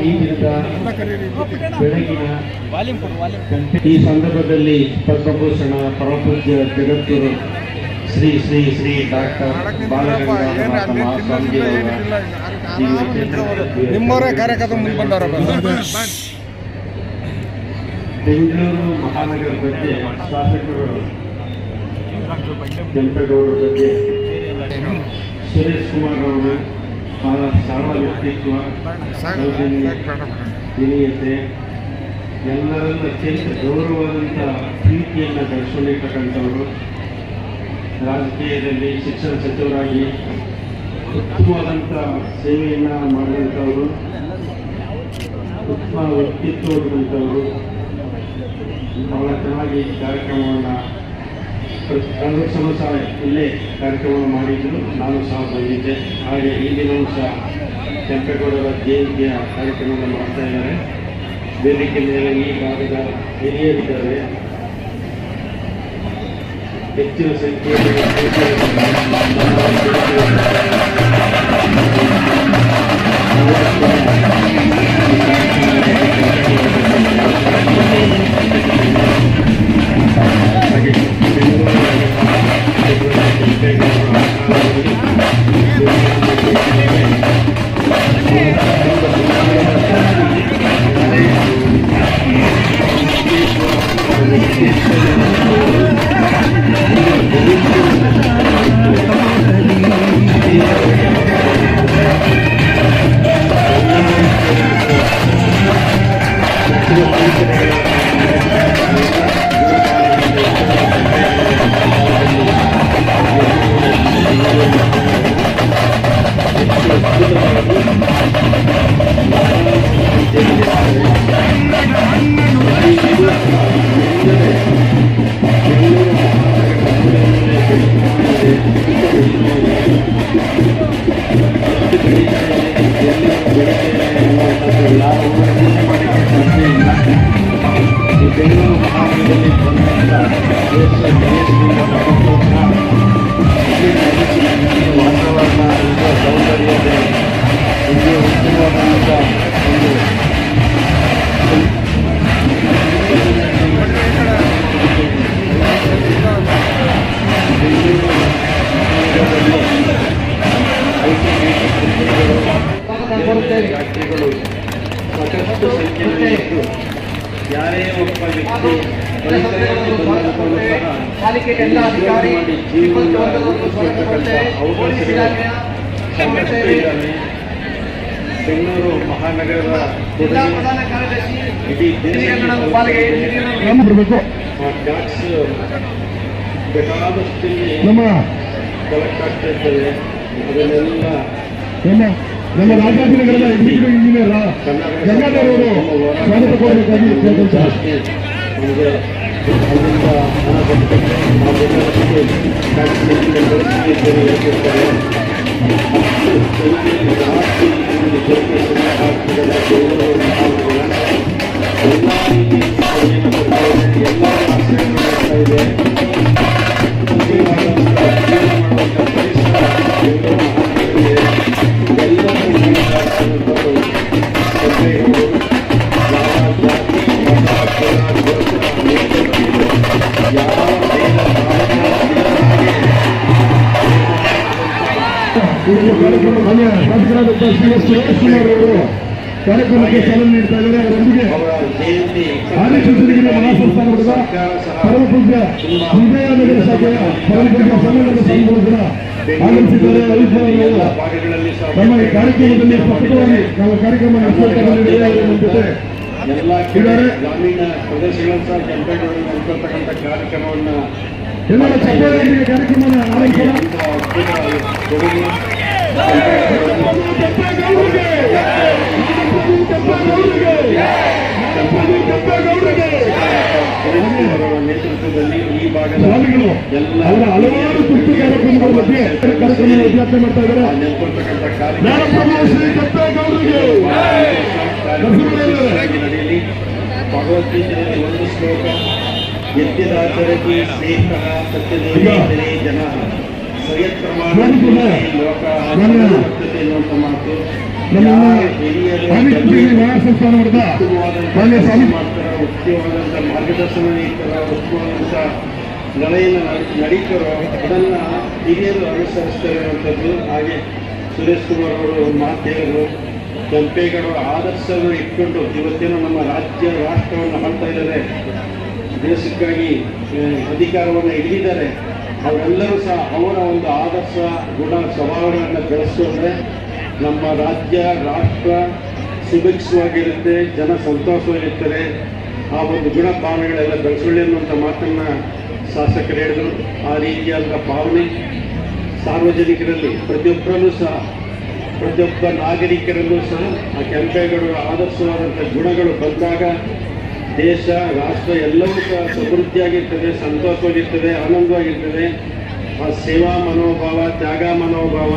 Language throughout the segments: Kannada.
ಈ ದಿನದ ಬೆಳಗಿನ ಗಂಟೆ ಈ ಸಂದರ್ಭದಲ್ಲಿ ಪದ್ಮಭೂಷಣ ಪರಮಪೂಜ್ಯ ಜಗದ್ಗುರು ಶ್ರೀ ಶ್ರೀ ಶ್ರೀ ಡಾಕ್ಟರ್ ಬಾಲಗಂಗಾಧರ ಮಹಾಸ್ವಾಮಿ ನಿಮ್ಮವರೇ ಕಾರ್ಯಕರ್ತ ಮುಂದೆ ಬಂದವರ ಬೆಂಗಳೂರು ಮಹಾನಗರ ಬಗ್ಗೆ ಶಾಸಕರು ಕೆಂಪೇಗೌಡರ ಬಗ್ಗೆ ಸುರೇಶ್ ಕುಮಾರ್ ಅವರ ಬಹಳ ಸರಳ ವ್ಯಕ್ತಿತ್ವ ವಿನೀಯತೆ ಎಲ್ಲರನ್ನ ಅತ್ಯಂತ ಗೌರವದಂಥ ಪ್ರೀತಿಯನ್ನು ಗಳಿಸ್ಕೊಂಡಿರ್ತಕ್ಕಂಥವರು ರಾಜಕೀಯದಲ್ಲಿ ಶಿಕ್ಷಣ ಸಚಿವರಾಗಿ ಉತ್ತಮವಾದಂಥ ಸೇವೆಯನ್ನು ಮಾಡಿದಂಥವರು. ಉತ್ತಮ ವ್ಯಕ್ತಿತ್ವದಂಥವರು ಬಹಳ ಚೆನ್ನಾಗಿ ಕಾರ್ಯಕ್ರಮವನ್ನು ಕಳೆದ ವರ್ಷವೂ ಸಹ ಇಲ್ಲೇ ಕಾರ್ಯಕ್ರಮ ಮಾಡಿದ್ದರು ನಾನು ಸಹ ಬಂದಿದ್ದೆ. ಹಾಗೆ ಈ ದಿನವೂ ಸಹ ಕೆಂಪೇಗೌಡರ ಜಯಂತಿಯ ಕಾರ್ಯಕ್ರಮವನ್ನು ಮಾಡ್ತಾ ಇದ್ದಾರೆ. ವೇದಿಕೆ ಮೇಲೆ ಈ ಭಾಗದ ಹಿರಿಯರಿದ್ದಾರೆ ಹೆಚ್ಚಿನ ಸಂಖ್ಯೆಯಲ್ಲಿ ವಾತಾವರಣ ಇರುವ ಸೌಂದರ್ಯತೆ ಇಲ್ಲಿ ಉತ್ತಮವಾದಂಥ ಒಂದು ಫ್ಯಾಕ್ಟರಿಗಳು ಸಾಕಷ್ಟು ಸಂಖ್ಯೆಯಲ್ಲಿ ಇದ್ದು ಯಾರೇ ಒಬ್ಬ ವ್ಯಕ್ತಿ ಬೆಂಗಳೂರು ಮಹಾನಗರದ ಇಡೀ ಬರಬೇಕು ಟ್ಯಾಕ್ಸ್ ಬೇಕಾದಷ್ಟು ಕಲೆಕ್ಟ್ ಆಗ್ತಾ ಇರ್ತದೆ. ಅದನ್ನೆಲ್ಲ ನಮ್ಮ ರಾಜಾಜಿನಗರದ ಎಕ್ಸಿಕ್ಯೂಟಿವ್ ಇಂಜಿನಿಯರ್ ಗಂಗಾಧರ್ ಅವರು ಸ್ವಾಗತ ಕೋರಬೇಕಾಗಿ ಅಲ್ಲಿಂದ ಹಣ ಇದು ಕಾರ್ಯಕ್ರಮ ಮಾನ್ಯ ಶಾಸಕರಾದಂಥ ಶ್ರೀ ಅವರು ಕಾರ್ಯಕ್ರಮಕ್ಕೆ ಚಾಲನೆ ನೀಡ್ತಾ ಇದ್ದಾರೆ ಅವರೊಂದಿಗೆ ಆದಿಶುದ್ಧಗಿರಿ ಮಹಾಸಂಸ್ಥಾನ ಮಠದ ಪರಮಪೂಜ್ಯ ವಿಜಯನಗರ ಶಾಖೆಯ ಪರಮಪೂಜ್ಯ ಸಮ್ಮೇಳನದ ಕೂಡ ಆಗಮಿಸಿದ್ದಾರೆ ಸಹ ನಮ್ಮ ಈ ಕಾರ್ಯಕ್ರಮದಲ್ಲಿ ಸ್ಪಷ್ಟವಾಗಿ ಕಾರ್ಯಕ್ರಮ ನಮ್ಮ ಎಲ್ಲ ಕಡೆ ಗ್ರಾಮೀಣ ಪ್ರದೇಶಗಳನ್ನು ಸಹ ನಡೆಸತಕ್ಕಂಥ ಕಾರ್ಯಕ್ರಮವನ್ನು ಎಲ್ಲರ ಚಪ್ಪಾಳೆಯೊಂದಿಗೆ ಕಾರ್ಯಕ್ರಮವನ್ನು ಎಲ್ಲ ಅವರ ಹಲವಾರು ತುರ್ತು ಕಾರ್ಯಕ್ರಮಗಳ ಬಗ್ಗೆ ಕಾರ್ಯಕ್ರಮ ಉದ್ಘಾಟನೆ ಮಾಡ್ತಾ ಇದ್ದಾರೆ. ಭಗವದ್ಗೀತೆಯಲ್ಲಿ ಒಂದು ಶ್ಲೋಕ ಯದ್ಯದಾಚರತಿ ಶ್ರೇಷ್ಠ ಸತ್ಯದೇವೇಂದ್ರೇ ಜನ ಸರಿಯತ್ ಸ್ವಾಮಿ ಕುಮಾರ್. ಲೋಕ ನನ್ನ- ಬರ್ತದೆ ಅನ್ನುವಂಥ ಮಾತು. ನಮ್ಮ ಯಾರ ಹಿರಿಯರು ಸಾಹಿತ್ಯ ವಾರಸ ಸ್ಥಾನದ ಉತ್ತಮವಾದಂಥ ಮಾನ್ಯ ಕೆಲಸ ಸ್ವಾಮಿ ಮಾಡ್ತಾರ ಉತ್ತಮವಾದಂಥ ಮಾರ್ಗದರ್ಶನ ನೀಡ್ತಾರ ಉತ್ತಮವಾದಂಥ ನಡೆಯನ್ನು ನಡೀತಾರೋ ಅದನ್ನು ಹಿರಿಯರು ಅನುಸರಿಸ್ತಾರೆ ಅಂಥದ್ದು ಹಾಗೆ ಸುರೇಶ್ ಕುಮಾರ್ ಅವರು ಒಂದು ಮಾತು ಹೇಳಿದರು. ಆದರ್ಶವನ್ನು ಇಟ್ಕೊಂಡು ಇವತ್ತಿನ ನಮ್ಮ ರಾಜ್ಯ, ರಾಷ್ಟ್ರವನ್ನು ಆಳ್ತಾ ಇದ್ದಾರೆ. ದೇಶಕ್ಕಾಗಿ ಅಧಿಕಾರವನ್ನು ಹಿಡಿದಿದ್ದಾರೆ. ಅವರೆಲ್ಲರೂ ಸಹ ಅವರ ಒಂದು ಆದರ್ಶ, ಗುಣ, ಸ್ವಭಾವಗಳನ್ನು ಬೆಳೆಸೋದ್ರೆ ನಮ್ಮ ರಾಜ್ಯ, ರಾಷ್ಟ್ರ ಸುಭಿಕ್ಷವಾಗಿರುತ್ತೆ, ಜನ ಸಂತೋಷವಾಗಿರ್ತಾರೆ. ಆ ಒಂದು ಗುಣ ಭಾವನೆಗಳೆಲ್ಲ ಬೆಳೆಸೊಳ್ಳಿ ಅನ್ನುವಂಥ ಮಾತನ್ನು ಶಾಸಕರು ಹೇಳಿದರು, ಆ ರೀತಿಯಾದ ಭಾವನೆ ಸಾರ್ವಜನಿಕರಲ್ಲಿ, ಪ್ರತಿಯೊಬ್ಬರಲ್ಲೂ ಸಹ, ಪ್ರತಿಯೊಬ್ಬ ನಾಗರಿಕರಲ್ಲೂ ಸಹ, ಆ ಕೆಂಪೇಗೌಡರ ಆದರ್ಶವಾದಂಥ ಗುಣಗಳು ಬಂದಾಗ ದೇಶ, ರಾಷ್ಟ್ರ ಎಲ್ಲವೂ ಸಹ ಸಮೃದ್ಧಿಯಾಗಿರ್ತದೆ, ಸಂತೋಷವಾಗಿರ್ತದೆ, ಆನಂದವಾಗಿರ್ತದೆ. ಆ ಸೇವಾ ಮನೋಭಾವ, ತ್ಯಾಗ ಮನೋಭಾವ,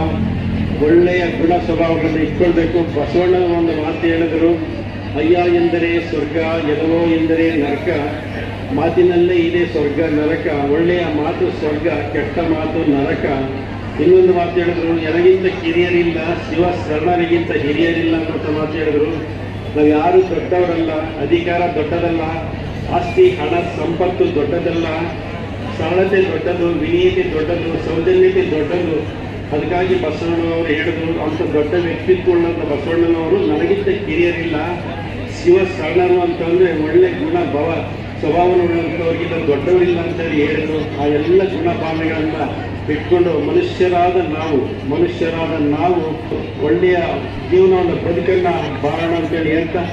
ಒಳ್ಳೆಯ ಗುಣ ಸ್ವಭಾವಗಳನ್ನು ಇಟ್ಕೊಳ್ಬೇಕು. ಬಸವಣ್ಣನ ಒಂದು ಮಾತು ಹೇಳಿದರು, ಅಯ್ಯ ಎಂದರೆ ಸ್ವರ್ಗ ಎಲ್ಲವೋ ಎಂದರೆ ನರಕ. ಮಾತಿನಲ್ಲೇ ಇದೆ ಸ್ವರ್ಗ, ನರಕ. ಒಳ್ಳೆಯ ಮಾತು ಸ್ವರ್ಗ, ಕೆಟ್ಟ ಮಾತು ನರಕ. ಇನ್ನೊಂದು ಮಾತು ಹೇಳಿದ್ರು, ನನಗಿಂತ ಕಿರಿಯರಿಲ್ಲ ಶಿವ ಶರಣರಿಗಿಂತ ಹಿರಿಯರಿಲ್ಲ ಅಂತ ಮಾತು ಹೇಳಿದ್ರು. ನಾವು ಯಾರು ದೊಡ್ಡವರಲ್ಲ, ಅಧಿಕಾರ ದೊಡ್ಡದಲ್ಲ, ಆಸ್ತಿ, ಹಣ, ಸಂಪತ್ತು ದೊಡ್ಡದಲ್ಲ. ಸರಳತೆ ದೊಡ್ಡದು ವಿನೀಯತೆ ದೊಡ್ಡದು, ಸೌಜನ್ಯತೆ ದೊಡ್ಡದು. ಅದಕ್ಕಾಗಿ ಬಸವಣ್ಣನವರು ಹೇಳಿದ್ರು ಅಂತ ದೊಡ್ಡ ವ್ಯಕ್ತಿತ್ವಗಳಂತ ಬಸವಣ್ಣನವರು ನನಗಿಂತ ಕಿರಿಯರಿಲ್ಲ ಶಿವ ಶರಣರು ಅಂತಂದರೆ ಒಳ್ಳೆ ಗುಣ ಭವ ಸ್ವಭಾವನುಳ್ಳಂಥವ್ರಿಗಿಂತ ದೊಡ್ಡವರಿಲ್ಲ ಅಂತೇಳಿ ಹೇಳಿದ್ರು. ಆ ಎಲ್ಲ ಗುಣ ಭಾವನೆಗಳನ್ನ ಇಟ್ಕೊಂಡು ಮನುಷ್ಯರಾದ ನಾವು ಮನುಷ್ಯರಾದ ನಾವು ಒಳ್ಳೆಯ ಜೀವನವನ್ನು ಬದುಕನ್ನ ಬಾಳೋಣ ಅಂತೇಳಿ ಹೇಳ್ತಾ,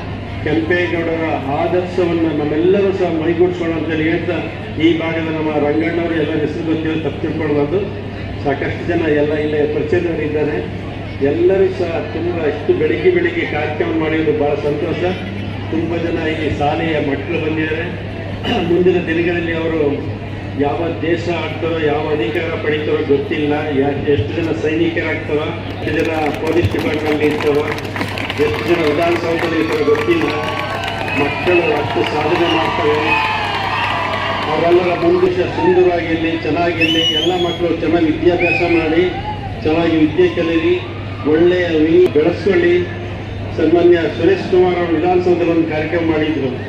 ಕೆಂಪೇಗೌಡರ ಆದರ್ಶವನ್ನು ನಮ್ಮೆಲ್ಲರೂ ಸಹ ಮೈಗೂಡಿಸೋಣ ಅಂತೇಳಿ ಹೇಳ್ತಾ, ಈ ಭಾಗದ ನಮ್ಮ ರಂಗಣ್ಣವರು ಎಲ್ಲ ಹೆಸರು ಗೊತ್ತಿರೋ ತಪ್ಪು ತಿಳ್ಕೊಳ್ಬಾರ್ದು. ಸಾಕಷ್ಟು ಜನ ಎಲ್ಲ ಇಲ್ಲೇ ಪರಿಚಯದವರಿದ್ದಾರೆ. ಎಲ್ಲರೂ ಸಹ ತುಂಬ ಇಷ್ಟು ಬೆಳಿಗ್ಗೆ ಬೆಳಿಗ್ಗೆ ಕಾರ್ಯಕ್ರಮ ಮಾಡಿರೋದು ಭಾಳ ಸಂತೋಷ. ತುಂಬ ಜನ ಇಲ್ಲಿ ಶಾಲೆಯ ಮಕ್ಕಳು ಬಂದಿದ್ದಾರೆ. ಮುಂದಿನ ದಿನಗಳಲ್ಲಿ ಅವರು ಯಾವ ದೇಶ ಆಗ್ತಾರೋ, ಯಾವ ಅಧಿಕಾರ ಪಡಿತಾರೋ ಗೊತ್ತಿಲ್ಲ. ಎಷ್ಟು ಜನ ಸೈನಿಕರಾಗ್ತಾರೋ, ಎಷ್ಟು ಜನ ಪೊಲೀಸ್ ಡಿಪಾರ್ಟ್ಮೆಂಟ್ ಇರ್ತಾರೋ, ಎಷ್ಟು ಜನ ವಿಧಾನಸೌಧದಲ್ಲಿ ಇರ್ತಾರೋ ಗೊತ್ತಿಲ್ಲ. ಮಕ್ಕಳು ಅಷ್ಟು ಸಾಧನೆ ಮಾಡ್ತಾರೆ. ಅವರೆಲ್ಲರ ಭವಿಷ್ಯ ಸುಂದರವಾಗಿರಲಿ, ಚೆನ್ನಾಗಿರಲಿ. ಎಲ್ಲ ಮಕ್ಕಳು ಚೆನ್ನಾಗಿ ವಿದ್ಯಾಭ್ಯಾಸ ಮಾಡಿ, ಚೆನ್ನಾಗಿ ವಿದ್ಯೆ ಕಲೀರಿ. ಒಳ್ಳೆಯ ಬೆಳೆಸ್ಕೊಳ್ಳಿ. ಸನ್ಮಾನ್ಯ ಸುರೇಶ್ ಕುಮಾರ್ ಅವರು ವಿಧಾನಸೌಧದಲ್ಲಿ ಒಂದು ಕಾರ್ಯಕ್ರಮ ಮಾಡಿದ್ರು.